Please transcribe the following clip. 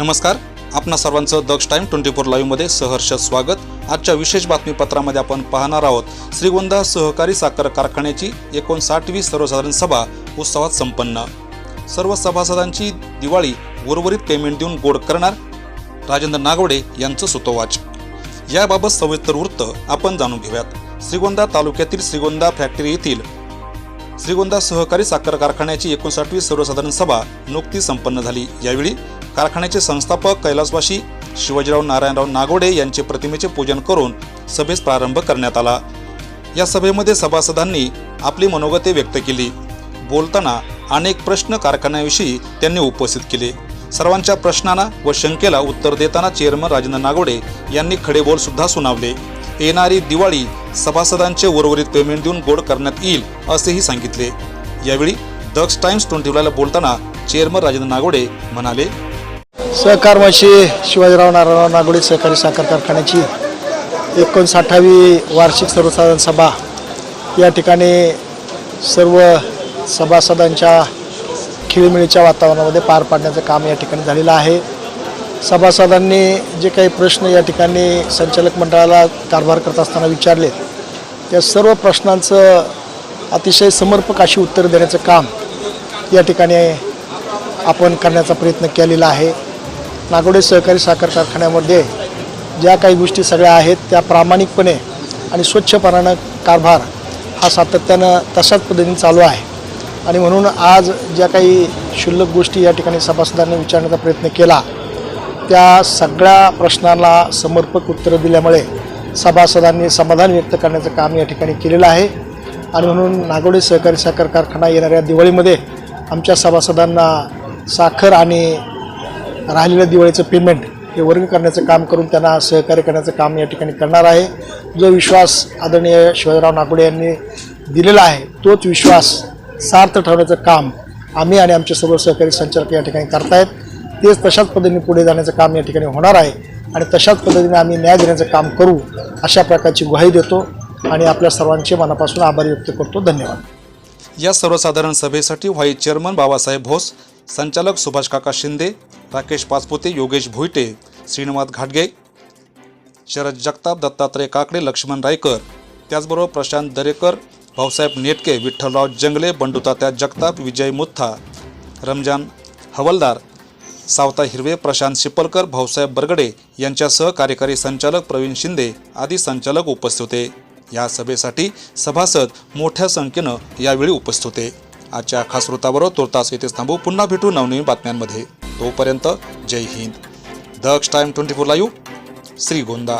नमस्कार. आपणा सर्वांचं दक्ष टाईम ट्वेंटी फोर लाईव्हमध्ये सहर्ष स्वागत. आजच्या विशेष बातमीपत्रामध्ये आपण पाहणार आहोत श्रीगोंदा सहकारी साखर कारखान्याची एकोणसाठवी सर्वसाधारण सभा उत्सवात संपन्न. सर्व सभासदांची दिवाळी उर्वरित पेमेंट देऊन गोड करणार राजेंद्र नागवडे यांचं सुतोवाच. याबाबत सविस्तर वृत्त आपण जाणून घेऊयात. श्रीगोंदा तालुक्यातील श्रीगोंदा फॅक्टरी येथील श्रीगोंदा सहकारी साखर कारखान्याची एकोणसाठवी सर्वसाधारण सभा नुकतीच संपन्न झाली. यावेळी कारखान्याचे संस्थापक कैलासवाशी शिवाजीराव नारायणराव नागोडे यांचे प्रतिमेचे पूजन करून सभेस प्रारंभ करण्यात आला. या सभेमध्ये सभासदांनी आपली मनोगते व्यक्त केली. बोलताना अनेक प्रश्न कारखान्याविषयी त्यांनी उपस्थित केले. सर्वांच्या प्रश्नांना व शंकेला उत्तर देताना चेअरमन राजेंद्र नागोडे यांनी खडे बोल सुद्धा सुनावले. येणारी दिवाळी सभासदांचे उर्वरित पेमेंट देऊन गोड करण्यात येईल असेही सांगितले. यावेळी दक्ष टाइम्स ट्वेंटीला बोलताना चेअरमन राजेंद्र नागोडे म्हणाले सहकारमाशी शिवाजीराव नारायणराव नागोडे सहकारी साखर कारखान्याची एकोणसाठावी वार्षिक सर्वसाधारण सभा या ठिकाणी सर्व सभासदांच्या खिळमिळीच्या वातावरणामध्ये पार पाडण्याचं काम या ठिकाणी झालेलं आहे. सभासदांनी जे काही प्रश्न या ठिकाणी संचालक मंडळाला कारभार करत असताना विचारले त्या सर्व प्रश्नांचं अतिशय समर्पक अशी उत्तर देण्याचं काम या ठिकाणी आपण करण्याचा प्रयत्न केलेला आहे. नागोडे सहकारी साखर कारखान्यामध्ये ज्या काही गोष्टी सगळ्या आहेत त्या प्रामाणिकपणे आणि स्वच्छपणानं कारभार हा सातत्यानं तशाच पद्धतीने चालू आहे. आणि म्हणून आज ज्या काही क्षुल्लक गोष्टी या ठिकाणी सभासदांनी विचारण्याचा प्रयत्न केला त्या सगळ्या प्रश्नांना समर्पक उत्तरं दिल्यामुळे सभासदांनी समाधान व्यक्त करण्याचं काम या ठिकाणी केलेलं आहे. आणि म्हणून नागोडे सहकारी साखर कारखाना येणाऱ्या दिवाळीमध्ये आमच्या सभासदांना साखर आणि राहिलेलं दिवाळीचं पेमेंट हे वर्ग करण्याचं काम करून त्यांना सहकार्य करण्याचं काम या ठिकाणी करणार आहे. जो विश्वास आदरणीय शिवाजीराव नागोडे यांनी दिलेला आहे तोच विश्वास सार्थ ठरवण्याचं काम आम्ही आणि आमचे सर्व सहकारी संचालक या ठिकाणी करतायत. तेच तशाच पद्धतीने पुढे जाण्याचं काम या ठिकाणी होणार आहे. आणि तशाच पद्धतीने आम्ही न्याय देण्याचं काम करू अशा प्रकारची ग्वाही देतो आणि आपल्या सर्वांचे मनापासून आभार व्यक्त करतो. धन्यवाद. या सर्वसाधारण सभेसाठी व्हाईस चेअरमन बाबासाहेब भोस संचालक सुभाष काका शिंदे राकेश पाचपुते योगेश भोईटे श्रीनिवास घाटगे शरद जगताप दत्तात्रय काकडे लक्ष्मण रायकर त्याचबरोबर प्रशांत दरेकर भाऊसाहेब नेटके विठ्ठलराव जंगले बंडुतात्या जगताप विजय मुथा रमजान हवलदार सावता हिरवे प्रशांत शिपलकर भाऊसाहेब बरगडे यांच्यासह कार्यकारी संचालक प्रवीण शिंदे आदी संचालक उपस्थित होते. या सभेसाठी सभासद मोठ्या संख्येनं यावेळी उपस्थित होते. आजच्या खास वृत्ताबरोबर तुर्तास येथेच थांबू पुन्हा भेटू नवनवीन बातम्यांमध्ये. तोपर्यंत जय Hind. Daksh time twenty four live Shrigonda.